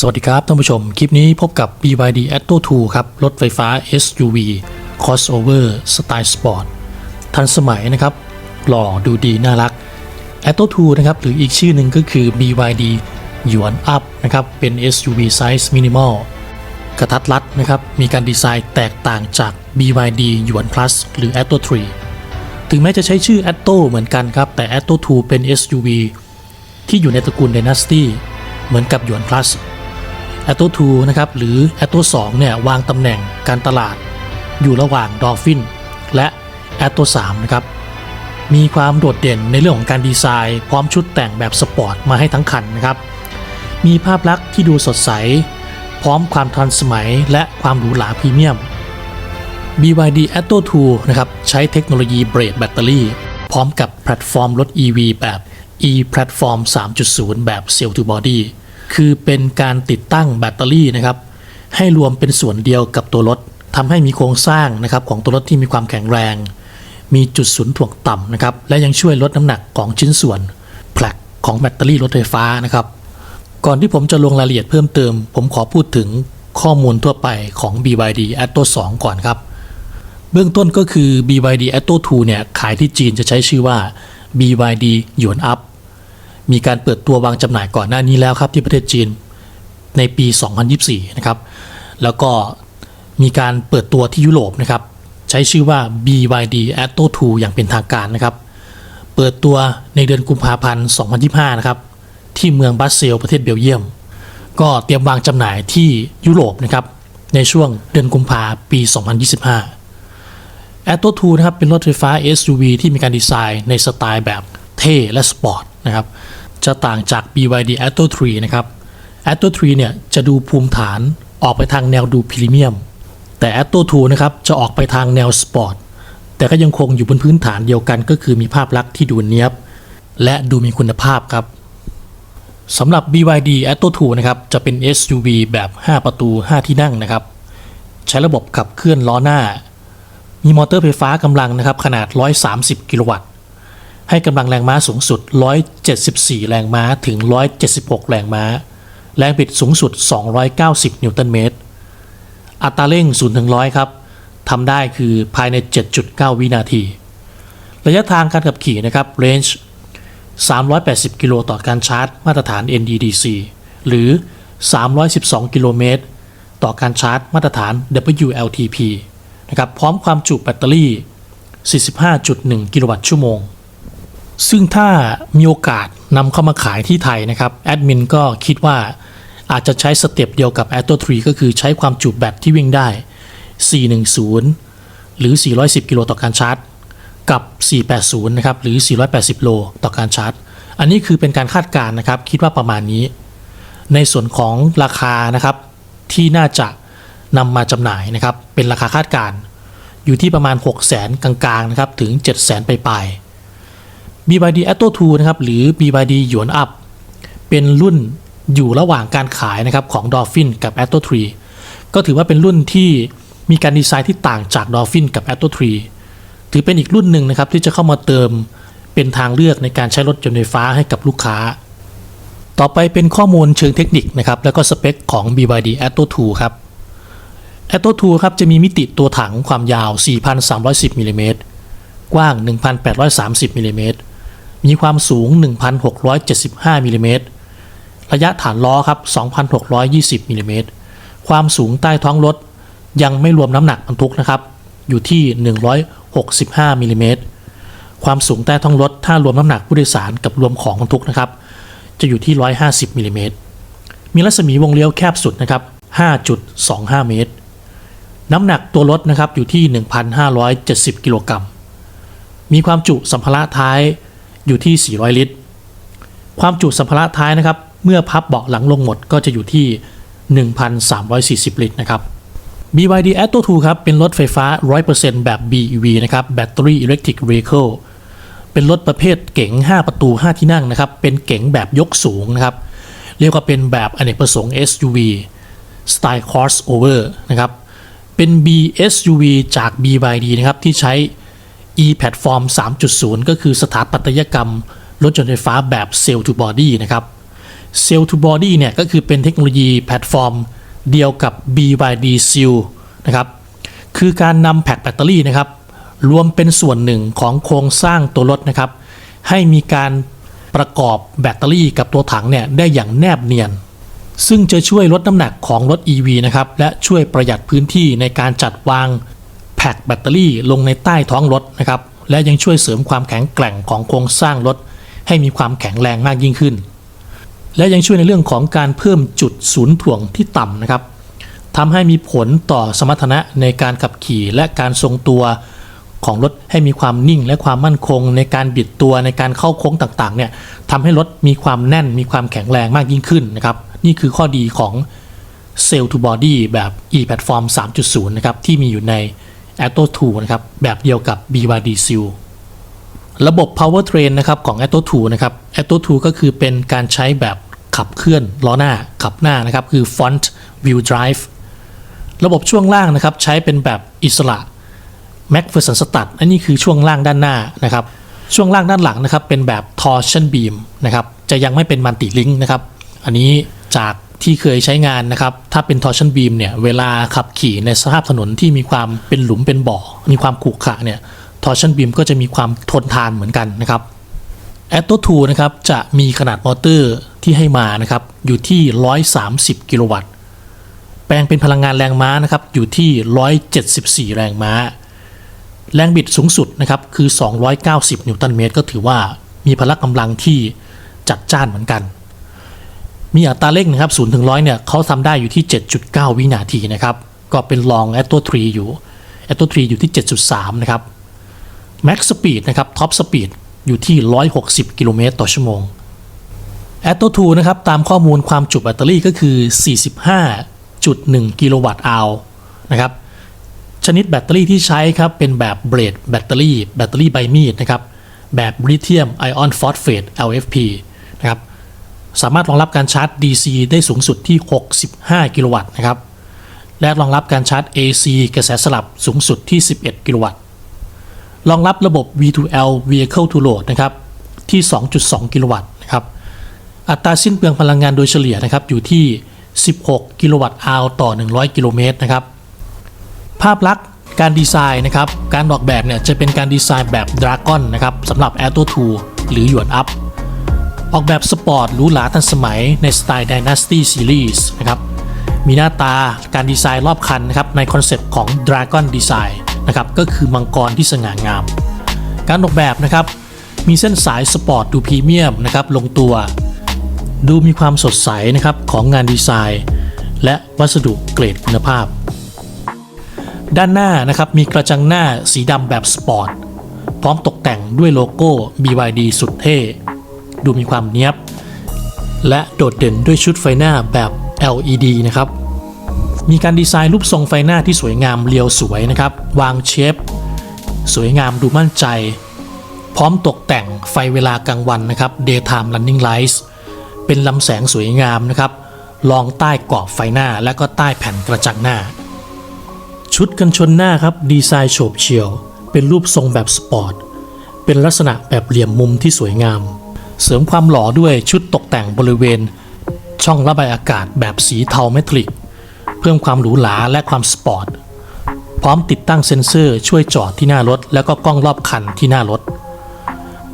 สวัสดีครับท่านผู้ชม คลิปนี้พบกับ BYD Atto 2ครับ รถไฟฟ้า SUV crossover สไตล์สปอร์ตทันสมัยนะครับ หล่อดูดีน่ารัก Atto 2นะครับ หรืออีกชื่อหนึ่งก็คือ BYD หยวนอัพนะครับ เป็น SUV size minimal กระทัดรัดนะครับ มีการดีไซน์แตกต่างจาก BYD หยวน plus หรือ Atto 3 ถึงแม้จะใช้ชื่อ Atto เหมือนกันครับ แต่ Atto 2 เป็น SUV ที่อยู่ในตระกูล Dynasty เหมือนกับหยวน plus Atto 2นะครับหรือ Atto 2เนี่ยวางตำแหน่งการตลาดอยู่ระหว่าง Dolphin และ Atto 3นะครับมีความโดดเด่นในเรื่องของการดีไซน์ พร้อมชุดแต่งแบบสปอร์ตมาให้ทั้งคันนะครับ มีภาพลักษณ์ที่ดูสดใส พร้อมความทันสมัยและความหรูหราพรีเมียม BYD Atto 2นะครับใช้เทคโนโลยีเบรดแบตเตอรี่ พร้อมกับแพลตฟอร์มรถ EV แบบ e-platform 3.0 แบบ Cell to Body คือเป็นการติดตั้งแบตเตอรี่นะครับ ให้รวมเป็นส่วนเดียวกับตัวรถทำให้มีโครงสร้างนะครับของตัวรถที่มีความแข็งแรง มีจุดศูนย์ถ่วงต่ำนะครับ และยังช่วยลดน้ำหนักของชิ้นส่วนแพลกของแบตเตอรี่รถไฟฟ้านะครับ ก่อนที่ผมจะลงรายละเอียดเพิ่มเติม ผมขอพูดถึงข้อมูลทั่วไปของ BYD Atto 2 ก่อนครับ เบื้องต้นก็คือ BYD Atto 2 เนี่ยขายที่จีนจะใช้ชื่อว่า BYD หยวนอัพ มีการเปิดตัววางจำหน่ายก่อนหน้านี้แล้วครับที่ประเทศจีนในปี 2024 นะครับ แล้วก็มีการเปิดตัวที่ยุโรปนะครับ ใช้ชื่อว่า BYD Atto 2 อย่างเป็นทางการนะครับ เปิดตัวในเดือนกุมภาพันธ์ 2025 นะครับ ที่เมืองบรัสเซลประเทศเบลเยียม ก็เตรียมวางจำหน่ายที่ยุโรปนะครับ ในช่วงเดือนกุมภาปี 2025 Atto 2 นะครับ เป็นรถไฟฟ้า SUV ที่มีการดีไซน์ในสไตล์แบบเท่และสปอร์ต นะครับ จะต่างจาก BYD Atto 3 นะครับ Atto 3 เนี่ยจะดูภูมิฐานออกไปทางแนวดูพรีเมียม แต่ Atto 2 นะครับจะออกไปทางแนวสปอร์ต แต่ก็ยังคงอยู่บนพื้นฐานเดียวกันก็คือมีภาพลักษณ์ที่ดูเนียบ และดูมีคุณภาพครับสำหรับ BYD Atto 2 นะครับจะเป็น SUV แบบ 5 ประตู 5 ที่นั่งนะครับ ใช้ระบบขับเคลื่อนล้อหน้า มีมอเตอร์ไฟฟ้ากำลังนะครับขนาด 130 กิโลวัตต์ ให้กำลังแรงม้าสูงสุด 174 แรงม้าถึง 176 แรงม้า แรงบิดสูงสุด 290 นิวตันเมตร อัตราเร่ง 0 ถึง 100 ครับทำได้คือภายใน 7.9 วินาที ระยะทางการขับขี่นะครับ range 380 กิโลต่อการชาร์จ มาตรฐาน NEDC หรือ 312 กิโลเมตร ต่อการชาร์จ มาตรฐาน WLTP นะครับ พร้อมความจุแบตเตอรี่ 45.1 กิโลวัตต์ชั่วโมง ซึ่งถ้ามีโอกาสนำเข้ามาขายที่ไทยนะครับแอดมินก็คิดว่าอาจจะใช้สเต็ปเดียวกับ Atto 3ก็คือใช้ความจุแบตที่วิ่งได้ 410 หรือ 410 กิโลต่อการชาร์จ กับ 480 นะครับ หรือ 480 โลต่อการชาร์จ อันนี้คือเป็นการคาดการณ์นะครับ คิดว่าประมาณนี้ ในส่วนของราคานะครับ ที่น่าจะนำมาจำหน่ายนะครับ เป็นราคาคาดการณ์อยู่ที่ประมาณ 6 0 0 0 0 0กลางๆนะครับ ถึง 7 0 0 0 0 0ปลายๆ BYD Atto 2นะครับหรือ BYD หยวนอัพเป็นรุ่นอยู่ระหว่างการขายนะครับของ Dolphin กับ Atto 3 ก็ถือว่าเป็นรุ่นที่มีการดีไซน์ที่ต่างจาก Dolphin กับ Atto 3 ถือเป็นอีกรุ่นหนึ่งนะครับที่จะเข้ามาเติมเป็นทางเลือกในการใช้รถยนต์ไฟฟ้าให้กับลูกค้า ต่อไปเป็นข้อมูลเชิงเทคนิคนะครับแล้วก็สเปคของ BYD Atto 2 ครับ Atto 2 ครับจะมีมิติตัวถังความยาว 4,310มิลลิเมตรกว้าง 1,830มิลลิเมตร มีความสูง 1,675มิลลิเมตรระยะฐานล้อครับ 2,620มิลลิเมตรความสูงใต้ท้องรถ ยังไม่รวมน้ำหนักบรรทุกนะครับ อยู่ที่ 165มิลลิเมตรความสูงใต้ท้องรถ ถ้ารวมน้ำหนักผู้โดยสารกับรวมของบรรทุกนะครับ จะอยู่ที่ 150มิลลิเมตรมีรัศมีวงเลี้ยวแคบสุดนะครับ 5.25 เมตร น้ำหนักตัวรถนะครับอยู่ที่ 1,570 กิโลกรัม มีความจุสัมภาระท้าย อยู่ที่ 400 ลิตร ความจุสัมภาระท้ายนะครับ เมื่อพับเบาะหลังลงหมดก็จะอยู่ที่ 1,340 ลิตรนะครับ BYD Atto 2ครับเป็นรถไฟฟ้า 100%แบบ BEV นะครับ Battery Electric Vehicle เป็นรถประเภทเก๋ง 5 ประตู 5 ที่นั่งนะครับ เป็นเก๋งแบบยกสูงนะครับ เรียกว่าเป็นแบบอเนกประสงค์ SUV สไตล์ crossover นะครับ เป็น BSUV จาก BYD นะครับที่ใช้ e-platform 3.0 ก็คือสถาปัตยกรรม รถยนต์ไฟฟ้าแบบ cell to body นะครับ Cell to Body เนี่ยก็คือเป็นเทคโนโลยีแพลตฟอร์มเดียวกับ BYD Seal นะครับคือการนำแพ็คแบตเตอรี่นะครับ รวมเป็นส่วนหนึ่งของโครงสร้างตัวรถนะครับ ให้มีการประกอบแบตเตอรี่กับตัวถังเนี่ยได้อย่างแนบเนียน ซึ่งจะช่วยลดน้ำหนักของรถ EV นะครับและช่วยประหยัดพื้นที่ในการจัดวาง พ็คแบตเตอรี่ลงในใต้ท้องรถนะครับ และยังช่วยเสริมความแข็งแกร่งของโครงสร้างรถ ให้มีความแข็งแรงมากยิ่งขึ้น และยังช่วยในเรื่องของการเพิ่มจุดศูนย์ถ่วงที่ต่ำนะครับทำให้มีผลต่อสมรรถนะในการขับขี่และการทรงตัวของรถให้มีความนิ่งและความมั่นคง ในการบิดตัวในการเข้าโค้งต่างๆเนี่ยทำให้รถมีความแน่นมีความแข็งแรงมากยิ่งขึ้นนะครับนี่คือข้อดีของ Cell to Body แบบ e-platform 3.0 นะครับ ที่มีอยู่ใน a t o 2นะครับแบบเดียวกับ BYD Seal ระบบ powertrain นะครับของ a t o 2นะครับ a t o 2ก็คือเป็นการใช้แบบขับเคลื่อนล้อหน้าขับหน้านะครับคือ front wheel drive ระบบช่วงล่างนะครับใช้เป็นแบบอิสระ Mac f e r s o n Stud อันนี้คือช่วงล่างด้านหน้านะครับช่วงล่างด้านหลังนะครับเป็นแบบ torsion beam นะครับจะยังไม่เป็น multi link นะครับ อันนี้จาก ที่เคยใช้งานนะครับ ถ้าเป็น torsion beam เนี่ย เวลาขับขี่ในสภาพถนนที่มีความเป็นหลุมเป็นบ่อ มีความขรุขระเนี่ย torsion beam ก็จะมีความทนทานเหมือนกันนะครับ Atto 2นะครับ จะมีขนาดมอเตอร์ที่ให้มานะครับ อยู่ที่ 130 กิโลวัตต์ แปลงเป็นพลังงานแรงม้านะครับ อยู่ที่ 174 แรงม้า แรงบิดสูงสุดนะครับ คือ 290 นิวตันเมตร ก็ถือว่ามีพละกำลังที่จัดจ้านเหมือนกัน มีอัตราเร่งนะครับ0ถึง100เนี่ยเขาทำได้อยู่ที่ 7.9 วินาทีนะครับ ก็เป็นรอง Atto 3อยู่ Atto 3อยู่ที่ 7.3 นะครับ Max Speed นะครับ Top Speed อยู่ที่ 160 กิโลเมตรต่อชั่วโมง Atto 2นะครับตามข้อมูลความจุแบตเตอรี่ก็คือ 45.1 กิโลวัตต์อาวนะครับชนิดแบตเตอรี่ที่ใช้ครับเป็นแบบเบรดแบตเตอรี่แบตเตอรี่ใบมีดนะครับแบบลิเธียมไอออนฟอสเฟต LFP สามารถรองรับการชาร์จ DC ได้สูงสุดที่ 65 กิโลวัตต์นะครับ และรองรับการชาร์จ AC กระแสสลับสูงสุดที่ 11 กิโลวัตต์ รองรับระบบ V2L Vehicle to Load นะครับที่ 2.2 กิโลวัตต์นะครับ อัตราสิ้นเปลืองพลังงานโดยเฉลี่ยนะครับอยู่ที่ 16 กิโลวัตต์อาวต่อ 100 กิโลเมตรนะครับ ภาพลักษณ์การดีไซน์นะครับ การออกแบบเนี่ยจะเป็นการดีไซน์แบบ Dragon นะครับสำหรับ Atto 2หรือหยวนอัพ ออกแบบสปอร์ตหรูหราทันสมัยในสไตล์ Dynasty Series นะครับ มีหน้าตาการดีไซน์รอบคันนะครับในคอนเซปต์ของ Dragon Design นะครับก็คือมังกรที่สง่างาม การออกแบบนะครับ มีเส้นสายสปอร์ตดูพรีเมียมนะครับลงตัว ดูมีความสดใสนะครับของงานดีไซน์ และวัสดุเกรดคุณภาพ ด้านหน้านะครับมีกระจังหน้าสีดำแบบสปอร์ตพร้อมตกแต่งด้วยโลโก้ BYD สุดเท่ ดูมีความเนี้ยบ และโดดเด่นด้วยชุดไฟหน้าแบบ LED นะครับ มีการดีไซน์รูปทรงไฟหน้าที่สวยงามเรียวสวยนะครับ วางเชฟสวยงามดูมั่นใจ พร้อมตกแต่งไฟเวลากลางวันนะครับ daytime running lights เป็นลำแสงสวยงามนะครับรองใต้กรอบไฟหน้าและก็ใต้แผ่นกระจังหน้า ชุดกันชนหน้าครับดีไซน์โฉบเฉี่ยว เป็นรูปทรงแบบสปอร์ต เป็นลักษณะแบบเหลี่ยมมุมที่สวยงาม เสริมความหล่อด้วยชุดตกแต่งบริเวณ ช่องระบายอากาศแบบสีเทาเมทัลิก เพิ่มความหรูหราและความสปอร์ต พร้อมติดตั้งเซ็นเซอร์ช่วยจอดที่หน้ารถ แล้วก็กล้องรอบคันที่หน้ารถ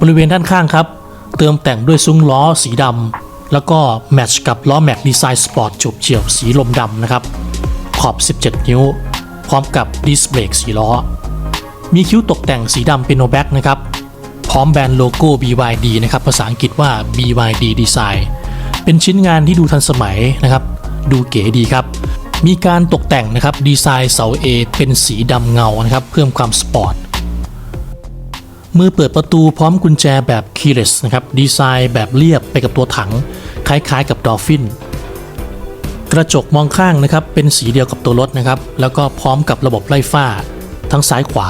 บริเวณด้านข้างครับ เติมแต่งด้วยซุ้มล้อสีดำแล้วก็แมทช์กับล้อแม็กดีไซน์สปอร์ตจุบเฉียวสีลมดำนะครับขอบ 17 นิ้ว พร้อมกับดิสเบรกสีล้อ มีคิ้วตกแต่งสีดำเป็นโนแบ็กนะครับ พร้อมแบรนด์โลโก้ BYD นะครับภาษาอังกฤษว่า BYD Design เป็นชิ้นงานที่ดูทันสมัยนะครับ ดูเก๋ดีครับ มีการตกแต่งนะครับดีไซน์เสา A เป็นสีดำเงานะครับ เพิ่มความสปอร์ตมือเปิดประตูพร้อมกุญแจแบบ keyless นะครับดีไซน์แบบเรียบไปกับตัวถัง คล้ายๆกับดอลฟินกระจกมองข้างนะครับเป็นสีเดียวกับตัวรถนะครับ แล้วก็พร้อมกับระบบไล่ฝ้า ทั้งซ้ายขวา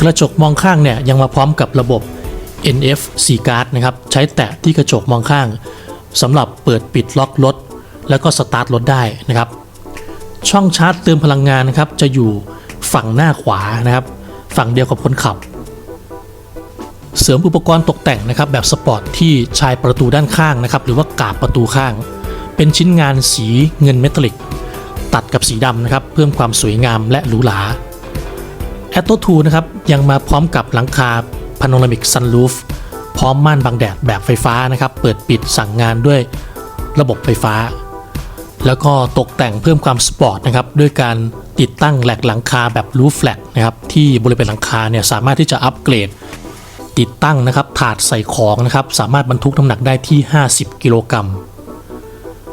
กระจกมองข้างเนี่ยยังมาพร้อมกับระบบ NFC card นะครับใช้แตะที่กระจกมองข้างสำหรับเปิดปิดล็อกรถ แล้วก็สตาร์ทรถได้นะครับ ช่องชาร์จเติมพลังงานนะครับจะอยู่ฝั่งหน้าขวานะครับ ฝั่งเดียวกับคนขับ เสริมอุปกรณ์ตกแต่งนะครับแบบสปอร์ตที่ชายประตูด้านข้างนะครับหรือว่ากาบประตูข้าง เป็นชิ้นงานสีเงินเมทัลลิก ตัดกับสีดำนะครับเพิ่มความสวยงามและหรูหรา a t t o 2นะครับยังมาพร้อมกับหลังคา Panoramic Sunroof พร้อมม่านบังแดดแบบไฟฟ้านะครับ เปิดปิดสั่งงานด้วยระบบไฟฟ้า แล้วก็ตกแต่งเพิ่มความสปอร์ตนะครับ ด้วยการติดตั้งแหลกหลังคาแบบรูฟแฟลตนะครับ ที่บริเวณหลังคาเนี่ยสามารถที่จะอัปเกรด ติดตั้งนะครับ ถาดใส่ของนะครับ สามารถบรรทุกน้ำหนักได้ที่ 50 กิโลกรัม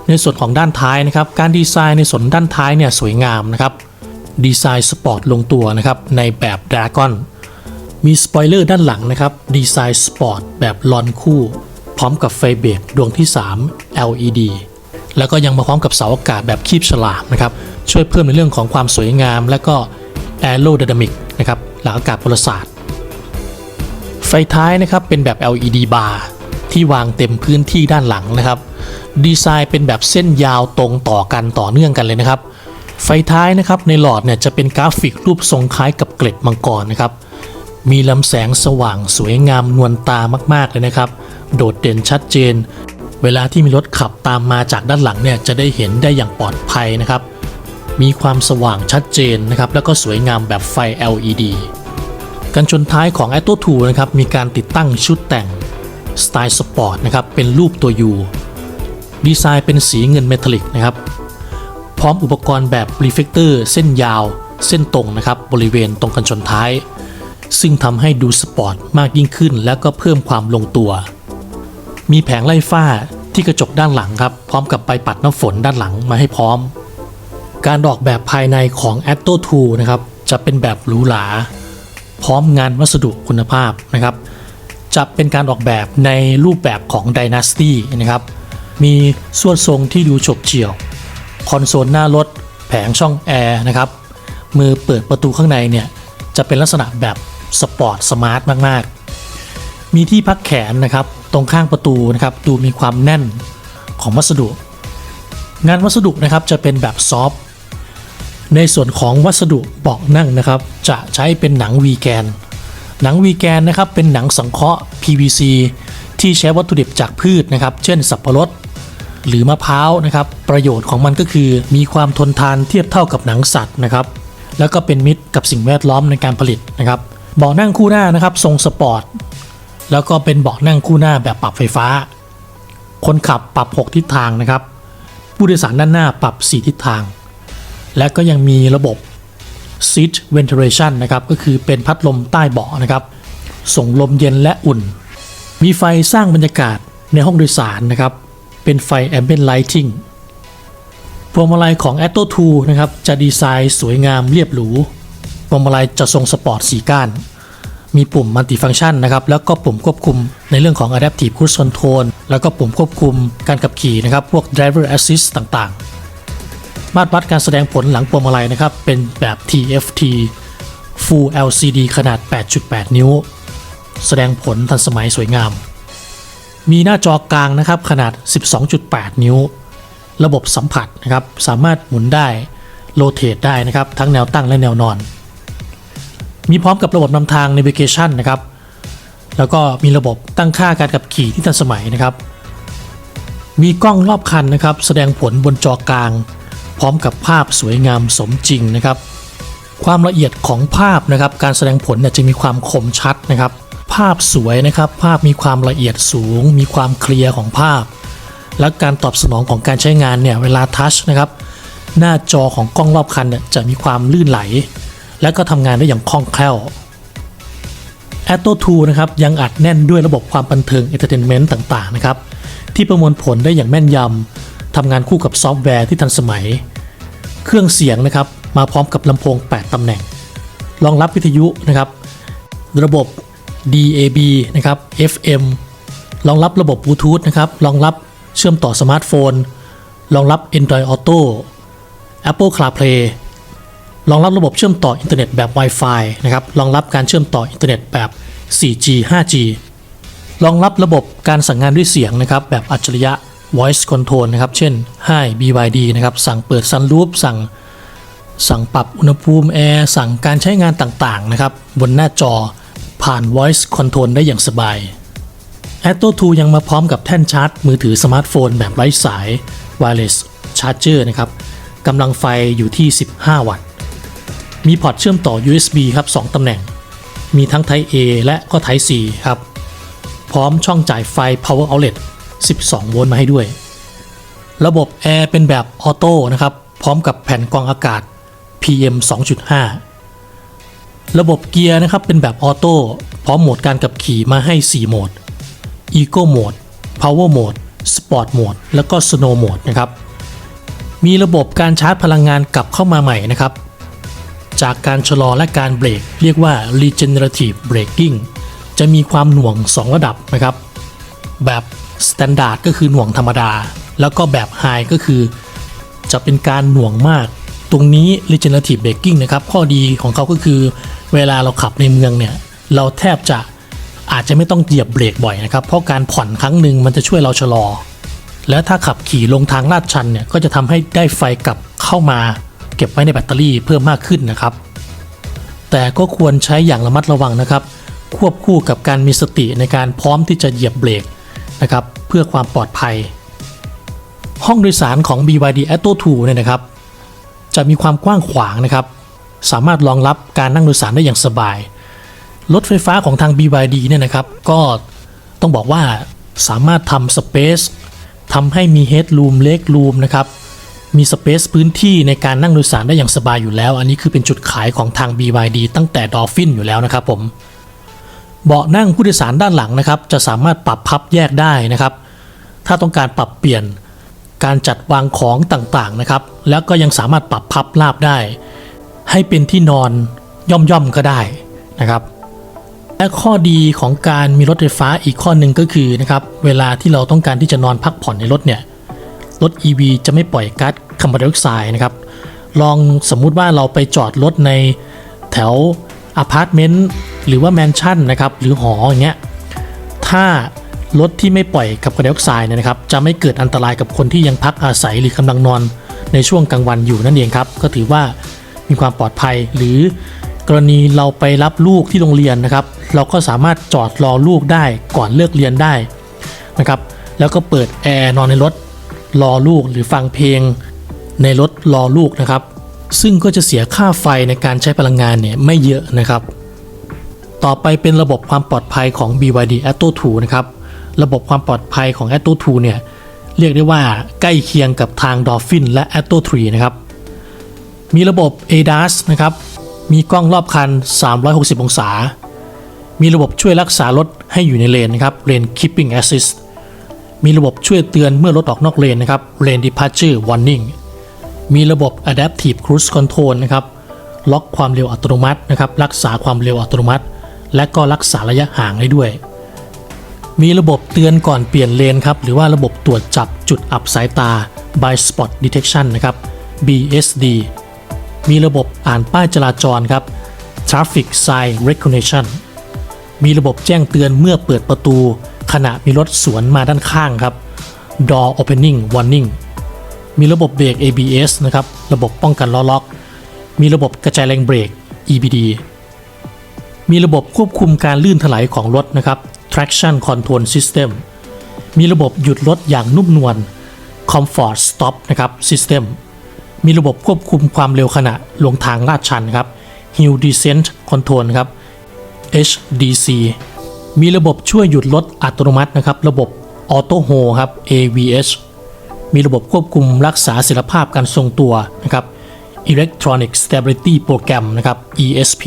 ในส่วนของด้านท้ายนะครับ การดีไซน์ในส่วนด้านท้ายเนี่ยสวยงามนะครับ ดีไซน์สปอร์ตลงตัวนะครับในแบบดราก้อนมีสปอยเลอร์ด้านหลังนะครับดีไซน์สปอร์ตแบบลอนคู่ พร้อมกับไฟเบรกดวงที่ 3 LED แล้วก็ยังมาพร้อมกับเสาอากาศแบบคีบฉลามนะครับช่วยเพิ่มในเรื่องของความสวยงาม และก็แอโร d y นามิกนะครับหลังอากาศพลศาสตร์ ไฟท้ายนะครับเป็นแบบ LED bar ที่วางเต็มพื้นที่ด้านหลังนะครับ ดีไซน์เป็นแบบเส้นยาวตรงต่อกันต่อเนื่องกันเลยนะครับ ไฟท้ายนะครับในหลอดเนี่ยจะเป็นกราฟิกรูปทรงคล้ายกับเกล็ดมังกรนะครับ มีลำแสงสว่างสวยงามนวลตามากๆเลยนะครับ โดดเด่นชัดเจน เวลาที่มีรถขับตามมาจากด้านหลังเนี่ยจะได้เห็นได้อย่างปลอดภัยนะครับ มีความสว่างชัดเจนนะครับแล้วก็สวยงามแบบไฟ LED กันชนท้ายของ a t t o 2นะครับมีการติดตั้งชุดแต่งสไตล์สปอร์ตนะครับเป็นรูปตัว U ดีไซน์เป็นสีเงินเมทัลลิกนะครับ พร้อมอุปกรณ์แบบรีเฟกเตอร์เส้นยาว เส้นตรงนะครับบริเวณตรงกันชนท้าย ซึ่งทำให้ดูสปอร์ตมากยิ่งขึ้น และก็เพิ่มความลงตัว มีแผงไล่ฝ้าที่กระจกด้านหลังครับ พร้อมกับใบปัดน้ำฝนด้านหลังมาให้พร้อม การออกแบบภายในของ a t t o 2นะครับจะเป็นแบบหรูหรา พร้อมงานวัสดุคุณภาพนะครับ จะเป็นการออกแบบในรูปแบบของ Dynasty นะครับ มีส่วนทรงที่ดูฉบเฉี่ยว คอนโซลหน้ารถ แผงช่องแอร์นะครับ มือเปิดประตูข้างในเนี่ย จะเป็นลักษณะแบบสปอร์ตสมาร์ทมาก ๆ มีที่พักแขนนะครับ ตรงข้างประตูนะครับ ดูมีความแน่นของวัสดุ งานวัสดุนะครับจะเป็นแบบซอฟในส่วนของวัสดุเบาะนั่งนะครับ จะใช้เป็นหนังวีแกน หนังวีแกนนะครับเป็นหนังสังเคราะห์ PVC ที่ใช้วัตถุดิบจากพืชนะครับ เช่น สับปะรด หรือมะพร้าวนะครับประโยชน์ของมันก็คือมีความทนทานเทียบเท่ากับหนังสัตว์นะครับแล้วก็เป็นมิตรกับสิ่งแวดล้อมในการผลิตนะครับเบาะนั่งคู่หน้านะครับทรงสปอร์ตแล้วก็เป็นเบาะนั่งคู่หน้าแบบปรับไฟฟ้า คนขับปรับ 6 ทิศทางนะครับ ผู้โดยสารด้านหน้าปรับ 4 ทิศทาง และก็ยังมีระบบ seat ventilation นะครับก็คือเป็นพัดลมใต้เบาะนะครับ ส่งลมเย็นและอุ่น มีไฟสร้างบรรยากาศในห้องโดยสารนะครับ เป็นไฟ ambient lighting พวงมาลัยของ a t t o 2นะครับจะดีไซน์สวยงามเรียบหรูพวงมาลัยจะทรงสปอร์ตสีก้าน มีปุ่มมัลติฟัง c t ชันนะครับแล้วก็ปุ่มควบคุมในเรื่องของ adaptive cruise control แล้วก็ปุ่มควบคุมการขับขี่นะครับพวก driver assist ต่างๆ มาตรวัดการแสดงผลหลังพวงมาลัยนะครับเป็นแบบ TFT Full LCD ขนาด 8.8 นิ้ว แสดงผลทันสมัยสวยงาม มีหน้าจอกลางนะครับขนาด 12.8 นิ้ว ระบบสัมผัสนะครับสามารถหมุนได้โรเตทได้นะครับทั้งแนวตั้งและแนวนอน มีพร้อมกับระบบนำทาง navigation นะครับแล้วก็มีระบบตั้งค่าการขับขี่ที่ทันสมัยนะครับ มีกล้องรอบคันนะครับ แสดงผลบนจอกลาง พร้อมกับภาพสวยงามสมจริงนะครับ ความละเอียดของภาพนะครับ การแสดงผลเนี่ยจะมีความคมชัดนะครับ ภาพสวยนะครับ ภาพมีความละเอียดสูง มีความเคลียร์ของภาพ และการตอบสนองของการใช้งานเนี่ยเวลาทัชนะครับ หน้าจอของกล้องรอบคันเนี่ยจะมีความลื่นไหล และก็ทำงานได้อย่างคล่องแคล่ว a t t o 2นะครับยังอัดแน่นด้วยระบบความบันเทิง Entertainment ต่างๆนะครับที่ประมวลผลได้อย่างแม่นยำทำงานคู่กับซอฟต์แวร์ที่ทันสมัย เครื่องเสียงนะครับมาพร้อมกับลำโพง 8ตำแหน่ง รองรับวิทยุนะครับ ระบบ DAB นะครับ FM รองรับระบบบลูทูธนะครับ รองรับเชื่อมต่อสมาร์ทโฟน รองรับ Android Auto Apple CarPlay รองรับระบบเชื่อมต่ออินเทอร์เน็ตแบบ Wi-Fi นะครับ รองรับการเชื่อมต่ออินเทอร์เน็ตแบบ 4G 5G รองรับระบบการสั่งงานด้วยเสียงนะครับ แบบอัจฉริยะ Voice Control นะครับ เช่น Hi BYD นะครับ สั่งเปิด Sunroof สั่ง สั่งปรับอุณหภูมิแอร์ สั่งการใช้งานต่าง ๆ นะครับ บนหน้าจอ ผ่าน Voice Control ได้อย่างสบาย Atto 2 ยังมาพร้อมกับแท่นชาร์จ มือถือสมาร์ทโฟนแบบไร้สาย Wireless Charger นะครับกำลังไฟอยู่ที่ 15 วัตต์ มีพอร์ตเชื่อมต่อ USB ครับ 2 ตำแหน่ง มีทั้ง Type A และก็ Type C ครับ พร้อมช่องจ่ายไฟ Power Outlet 12 โวลต์มาให้ด้วย ระบบแอร์เป็นแบบออโต้นะครับ พร้อมกับแผ่นกรองอากาศ PM 2.5 ระบบเกียร์นะครับเป็นแบบออโต้พร้อมโหมดการขับขี่มาให้ 4 โหมด Eco Mode Power Mode Sport Mode แล้วก็ Snow Mode นะครับ มีระบบการชาร์จพลังงานกลับเข้ามาใหม่นะครับ จากการชะลอและการเบรกเรียกว่า regenerative braking จะมีความหน่วง 2 ระดับนะครับ แบบ standard ก็คือหน่วงธรรมดา แล้วก็แบบ high ก็คือ จะเป็นการหน่วงมาก รงนี้ regenerative braking นะครับ ข้อดีของเขาก็คือเวลาเราขับในเมืองเนี่ย เราแทบจะอาจจะไม่ต้องเหยียบเบรกบ่อยนะครับ เพราะการผ่อนครั้งหนึ่งมันจะช่วยเราชะลอ และถ้าขับขี่ลงทางลาดชันเนี่ยก็จะทำให้ได้ไฟกลับเข้ามาเก็บไว้ในแบตเตอรี่เพิ่มมากขึ้นนะครับ แต่ก็ควรใช้อย่างระมัดระวังนะครับ ควบคู่กับการมีสติในการพร้อมที่จะเหยียบเบรกนะครับเพื่อความปลอดภัย ห้องโดยสารของ BYD Atto 2เนี่ยนะครับ จะมีความกว้างขวางนะครับ สามารถรองรับการนั่งโดยสารได้อย่างสบาย รถไฟฟ้าของทาง BYD เนี่ยนะครับ ก็ต้องบอกว่าสามารถทำสเปซทำให้มี Headroom Leg Room นะครับ มีสเปซพื้นที่ในการนั่งโดยสารได้อย่างสบายอยู่แล้ว อันนี้คือเป็นจุดขายของทาง BYD ตั้งแต่ Dolphin อยู่แล้วนะครับผม เบาะนั่งผู้โดยสารด้านหลังนะครับ จะสามารถปรับพับแยกได้นะครับ ถ้าต้องการปรับเปลี่ยน การจัดวางของต่างๆนะครับ แล้วก็ยังสามารถปรับพับราบได้ ให้เป็นที่นอนย่อมๆก็ได้นะครับ และข้อดีของการมีรถไฟฟ้าอีกข้อหนึ่งก็คือนะครับเวลาที่เราต้องการที่จะนอนพักผ่อนในรถเนี่ยรถ EV จะไม่ปล่อยก๊าซคาร์บอนไดออกไซด์นะครับ ลองสมมุติว่าเราไปจอดรถในแถวอพาร์ตเมนต์หรือว่าแมนชั่นนะครับ หรือหออย่างเงี้ย ถ้า รถที่ไม่ปล่อยคาร์บอนไดออกไซด์เนี่ยนะครับจะไม่เกิดอันตรายกับคนที่ยังพักอาศัยหรือกำลังนอนในช่วงกลางวันอยู่นั่นเองครับก็ถือว่ามีความปลอดภัยหรือกรณีเราไปรับลูกที่โรงเรียนนะครับ เราก็สามารถจอดรอลูกได้ก่อนเลิกเรียนได้นะครับแล้วก็เปิดแอร์นอนในรถรอลูกหรือฟังเพลงในรถรอลูกนะครับ ซึ่งก็จะเสียค่าไฟในการใช้พลังงานเนี่ยไม่เยอะนะครับ ต่อไปเป็นระบบความปลอดภัยของ BYD Atto 2 นะครับ ระบบความปลอดภัยของ Atto 2เนี่ยเรียกได้ว่าใกล้เคียงกับทาง Dolphin และ Atto 3นะครับ มีระบบ ADAS นะครับ มีกล้องรอบคัน 360 องศา มีระบบช่วยรักษารถให้อยู่ในเลนนะครับ Lane Keeping Assist มีระบบช่วยเตือนเมื่อรถออกนอกเลนนะครับ Lane Departure Warning มีระบบ Adaptive Cruise Control นะครับล็อกความเร็วอัตโนมัตินะครับรักษาความเร็วอัตโนมัติ และก็รักษาระยะห่างได้ด้วย มีระบบเตือนก่อนเปลี่ยนเลนครับหรือว่าระบบตรวจจับจุดอับสายตา by spot detection นะครับ BSD มีระบบอ่านป้ายจราจรครับ Traffic Sign Recognition มีระบบแจ้งเตือนเมื่อเปิดประตู ขณะมีรถสวนมาด้านข้างครับ Door Opening Warning มีระบบเบรก ABS นะครับ ระบบป้องกันล้อล็อก มีระบบกระจายแรงเบรก EBD มีระบบควบคุมการลื่นถลายของรถนะครับ Traction Control System มีระบบหยุดรถอย่างนุ่มนวล Comfort Stop นะครับ System มีระบบควบคุมความเร็วขณะลงทางลาดชันครับ Hill Descent Control ครับ HDC มีระบบช่วยหยุดรถอัตโนมัตินะครับ ระบบ Auto Hold ครับ AVH มีระบบควบคุมรักษาเสถียรภาพการทรงตัวนะครับ Electronic Stability Program นะครับ ESP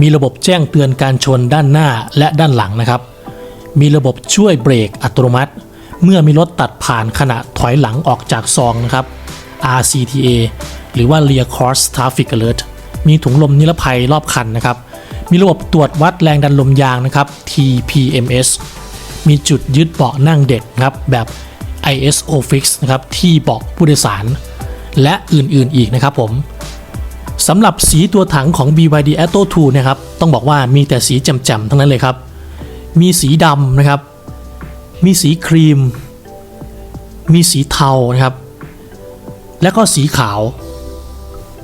มีระบบแจ้งเตือนการชนด้านหน้าและด้านหลังนะครับ มีระบบช่วยเบรกอัตโนมัติ เมื่อมีรถตัดผ่านขณะถอยหลังออกจากซองนะครับ RCTA หรือว่า Rear Cross Traffic Alert มีถุงลมนิรภัยรอบคันนะครับ มีระบบตรวจวัดแรงดันลมยางนะครับ TPMS มีจุดยึดเบาะนั่งเด็กนะครับแบบ ISO Fix นะครับที่เบาะผู้โดยสาร และอื่นๆอีกนะครับผมสำหรับสีตัวถังของ BYD Atto 2นะครับต้องบอกว่ามีแต่สีแจ่มๆทั้งนั้นเลยครับ มีสีดำนะครับ มีสีครีม มีสีเทานะครับ และก็สีขาว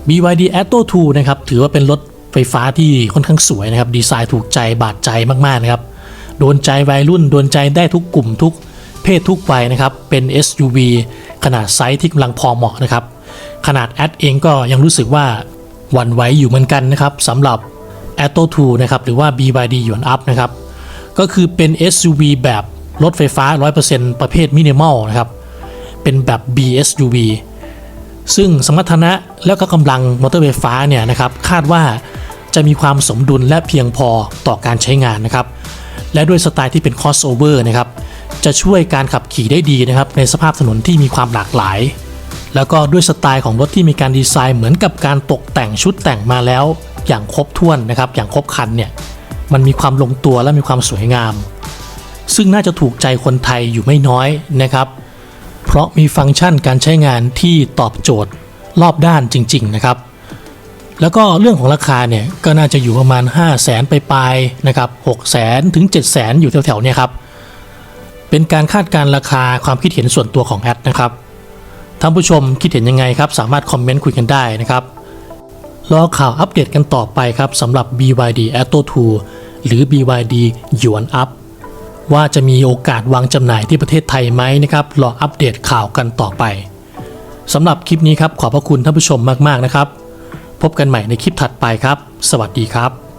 BYD Atto 2นะครับ ถือว่าเป็นรถไฟฟ้าที่ค่อนข้างสวยนะครับ ดีไซน์ถูกใจบาดใจมากๆนะครับ โดนใจวัยรุ่น โดนใจได้ทุกกลุ่มทุกเพศทุกวัยนะครับ เป็น SUV ขนาดไซส์ที่กำลังพอเหมาะนะครับ ขนาดแอดเองก็ยังรู้สึกว่าหวั่นไหวอยู่เหมือนกันนะครับสำหรับ a t t o 2นะครับ หรือว่า BYD หยวนอัพนะครับ ก็คือเป็น SUV แบบรถไฟฟ้า 100%ประเภทมินิมอลนะครับ เป็นแบบ BSUV ซึ่งสมรรถนะแล้วก็กำลังมอเตอร์ไฟฟ้าเนี่ยนะครับคาดว่าจะมีความสมดุลและเพียงพอต่อการใช้งานนะครับ และด้วยสไตล์ที่เป็น crossover นะครับ จะช่วยการขับขี่ได้ดีนะครับ ในสภาพถนนที่มีความหลากหลาย แล้วก็ด้วยสไตล์ของรถที่มีการดีไซน์เหมือนกับการตกแต่งชุดแต่งมาแล้ว อย่างครบถ้วนนะครับ อย่างครบครันเนี่ย มันมีความลงตัวและมีความสวยงาม ซึ่งน่าจะถูกใจคนไทยอยู่ไม่น้อยนะครับ เพราะมีฟังก์ชันการใช้งานที่ตอบโจทย์รอบด้านจริง ๆ นะครับ แล้วก็เรื่องของราคาเนี่ยก็น่าจะอยู่ประมาณ 5 0 0แสนไปปลายๆนะครับ6 0แสนถึง7 0 0แสนอยู่แถวๆเนี่ยครับเป็นการคาดการราคาความคิดเห็นส่วนตัวของแอดนะครับท่านผู้ชมคิดเห็นยังไงครับ สามารถคอมเมนต์คุยกันได้นะครับ รอข่าวอัปเดตกันต่อไปครับสำหรับ BYD Atto 2 หรือ BYD หยวนอัพว่าจะมีโอกาสวางจำหน่ายที่ประเทศไทยไหมนะครับรออัปเดตข่าวกันต่อไปสำหรับคลิปนี้ครับขอบพระคุณท่านผู้ชมมากๆนะครับ พบกันใหม่ในคลิปถัดไปครับ สวัสดีครับ